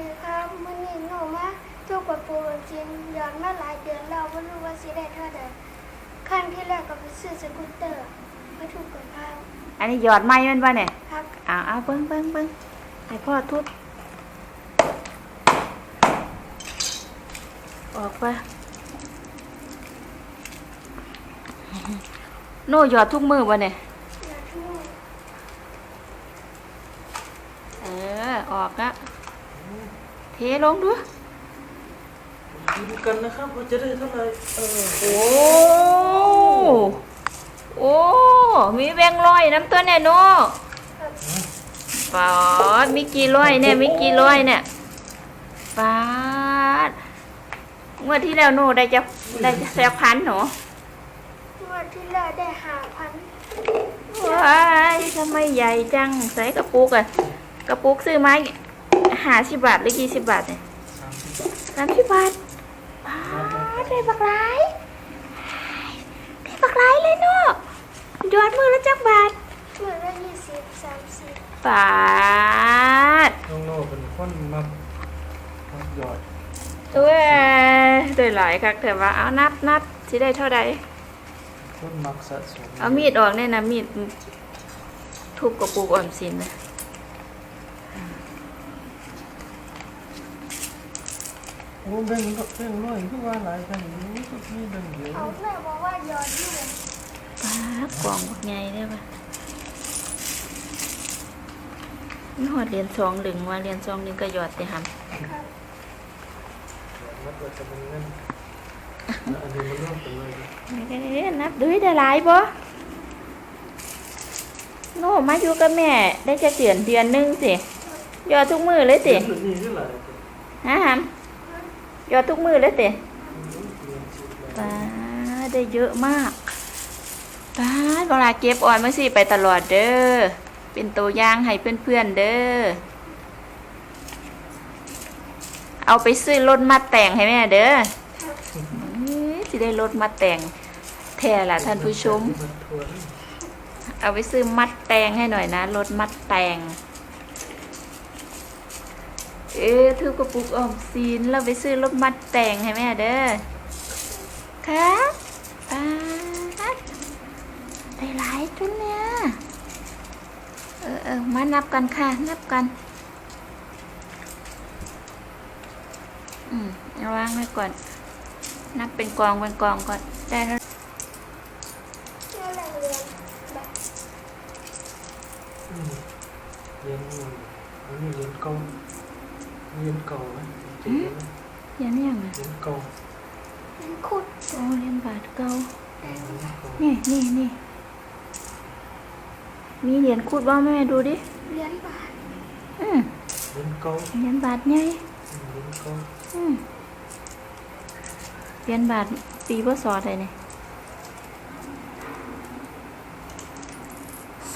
ดีครับมื่อนี้หนูมาทุกกับปูจริงย้อนมาหลายเดือนแล้วไม่รู้ว่าสิได้เท่าใดขั้นที่แรกก็ไปซื้อสกูตเตอร์มาถูกกับข้าวอันนี้หยอดไม้มันป่ะเนี่ยครับอ้าวเอาเบิ้งเบิ้งเบิ้งให้พ่อทุบออกไปโน่หยอดทุกมือป่ะเนี่ยอย่าทุ่งเออ ออกละ เทลงดูดูกันนะครับว่าจะได้เท่าไหร่เออโอ้โอ้มีแบงค์ร้อยน้ำตัวเนี่ยโน่ปาดมีกี่ร้อยเนี่ยมีกี่ร้อยเนี่ยปาดงวดที่แล้วโน่ได้จะได้จะแสบพันหนูงวดที่แล้วได้หาพันว้ายทำไมใหญ่จังใส่กระปุกอะกระปุกซื้อมา หาสิบบาทหรือกี่สิบบาทเนี่ยสามสิบสามสิบบาทปาดได้บักหลายได้บักหลายเลยเนาะยอดมือละจักบาทเมื่อละยี่สิบสามสิบปาดน้องโน่เป็นคนมักมักหยอดตัวได้หลายคักแต่ว่าเอานับนับสิได้เท่าใดคนมักสะสมเอามีดออกเนี่ยนะมีดทุบกระปุกออมสินนะ โอ้แบ่งก็แบ่งร้อยคือว่าหลายกันอยู่ก็มีแบ่งเดียวเอาแม่บอกว่าย้อนอยู่ปาดกล่องบักใหญ่ได้ปะนี่หอดเหรียญสองหลึงว่าเหรียญสองหลึงก็หยอดแต่หำครับนับว่าจะเป็นเงินแล้วอันนี้มันร่วมกันเลยนี่ก็ได้นับดูให้ได้หลายบ่โน่มาอยู่กับแม่ ได้จะเดือนเดือนหนึงสิหยอดทุกมือเลยสิเดือนนี้เท่าไหร่ฮะหำห ยอดทุกมือเลยเดือนสิบแปป้าได้เยอะมากป้าเวลาเก็บอ่อนมาสิไปตลอดเด้อ เป็นตัวอย่างให้เพื่อนๆเด้อ เอาไปซื้อรถมาแต่งให้แม่เด้อสิได้รถมาแต่งแท้ล่ะท่านผู้ชม เอาไปซื้อมัดแต่งให้หน่อยนะรถมัดแต่ง เอ๊ถือกระปุกออมสินเราไปซื้อรถมัดแต่งให้แม่เด้อครับป้าได้หลายจุนเนี่ยเออเออมานับกันค่ะ นับกันอืมเอาวางไว้ก่อน นับเป็นกองเป็นกองก่อนได้แล้วเมื่อไรเรียนแบบเรียนอยู่อันนี้เรียนเก่า เรียนเก่าไหมจริงไหมเรียนยังไงเรียนเก่าเรียนขุดโอ้เรียนบาทเก่าเรียนเก่านี่นี่นี่มีเหรียญคูดบ้างแม่ดูดิเรียนบาทอืมเรียนเก่าเหรียญบาทใหญ่เรียนเก่าอืมเหรียญบาทปีพศอะไรเนี่ย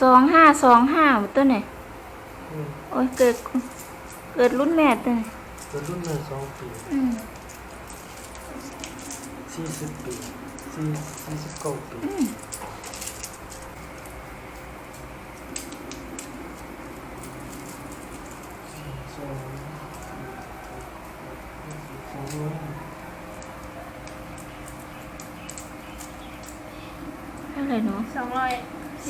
สองห้าสองห้าตัวเนี่ยอืมโอ้ยเกิด เกิดรุ่นแม่ตัวเนี่ยเกิดรุ่นเมื่อสองปีอืมสี่สิบปีสี่สี่สิบเก้าปีอืมสองสองร้อยเท่าไหร่เนาะสองร้อย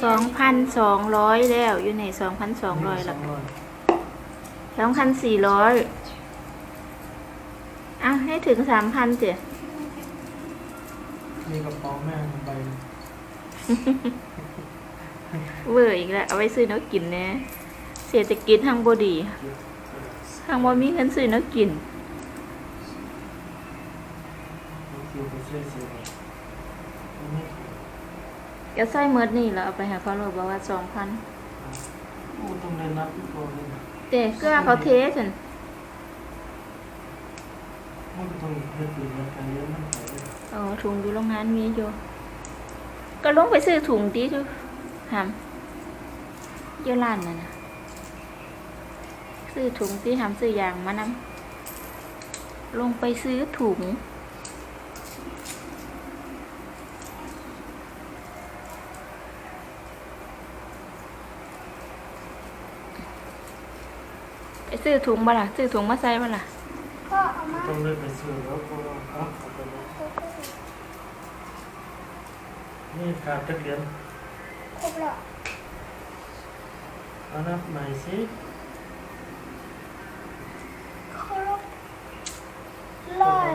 สองพันสองร้อยแล้ว อยู่ในสองพันสองร้อยละ สองร้อยสองพันสี่ร้อยอะให้ถึงสามพันเจ้ะมีกระเป๋าแม่ใบเวอร์อีกแล้ว เอาไว้ซื้อเนื้อกินแน่เศรษฐกิจทางบดี ทางบ่มีเงินซื้อเนื้อกินคิวไปเชื่อเสียไม่ก็ใส่เมิดนี่แล้วเอาไปหาเขาเลยบอกว่าสองพันโอ้ต้องได้นับพี่ก่อนเลย นะเด็กก็เขาเทสันมันต้องให้ปีนกันเยอะมันไปเลยอ๋อถุงอยู่โรงงานมีอยู่ ก็ลงไปซื้อถุงดีดูหามเยอะร้านน่ะนะซื้อถุงที่หามซื้อยางมานำลงไปซื้อถุง ซื้อซื้อถุงมาล่ะซื้อถุงมาใส่มาล่ะก็เอามาต้องเลยไปซื้อแล้วก็เอาเอาไปเลยนี่การจักเรียนครบแล้วเอานับใหม่สิครบร้อย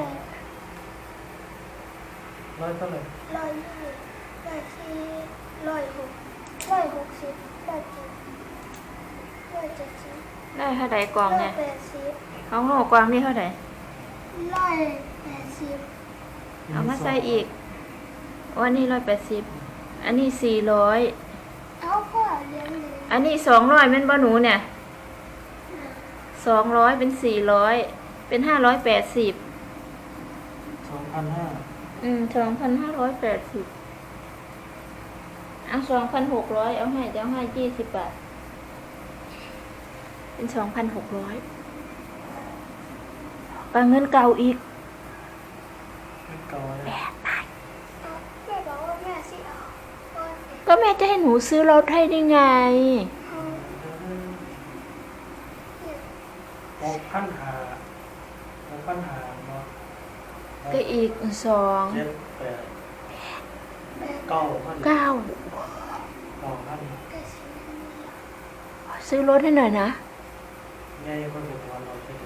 ร้อยเท่าไหร่ร้อยยี่ร้อยสี่ร้อยหกร้อยหกสิบร้อยเจ็ดร้อยเจ็ดสิบ ได้เท่าใดกล่องร้อเนี่ยยแปดสิบของโหกล่องนี่เท่าใดร้อยแปดสิบเอามาใส่อีกวันนี้ร้อยแปดสิบอันนี้สี่ร้อยเอาพ่อเลี้ยงเลยอันนี้สองร้อยแม่นบ่หนูเนี่ยสองร้อยเป็นสี่ร้อยเป็นห้าร้อยแปดสิบสองพันห้าอืมสองพันห้าร้อยแปดสิบเอาสองพันหกร้อยเอาให้จะเอาให้ยี่สิบบาท เป็นสองพันหกร้อยปาเงินเก่าอีกเก่าเลยเอาแม่บอกว่าแม่สิเอาโอ้ยก็แม่จะให้หนูซื้อรถให้ได้ไงเอาเนี่ยหกพันหาหกพันหาเนาะก็อีกสองเจ็ดแปดแม่เก้าพันเก้าเก้าพันก็สิซื้อรถให้หน่อยนะ ไงคนเป็นวันเราใช่ไหม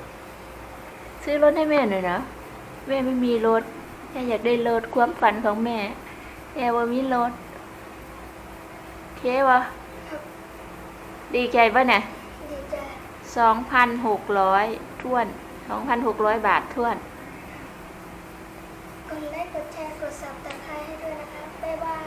ซื้อรถให้แม่หน่อยนะแม่ไม่มีรถแม่อยากได้รถความฝันของแม่แม่ว่ามีรถโอเควะดีใจปะเนี่ยดีใจสองพันหกร้อยท้วนสองพันหกร้อยบาทท้วนกดไลค์กดแชร์กดซับสไครต์ให้ด้วยนะคะบ๊ายบาย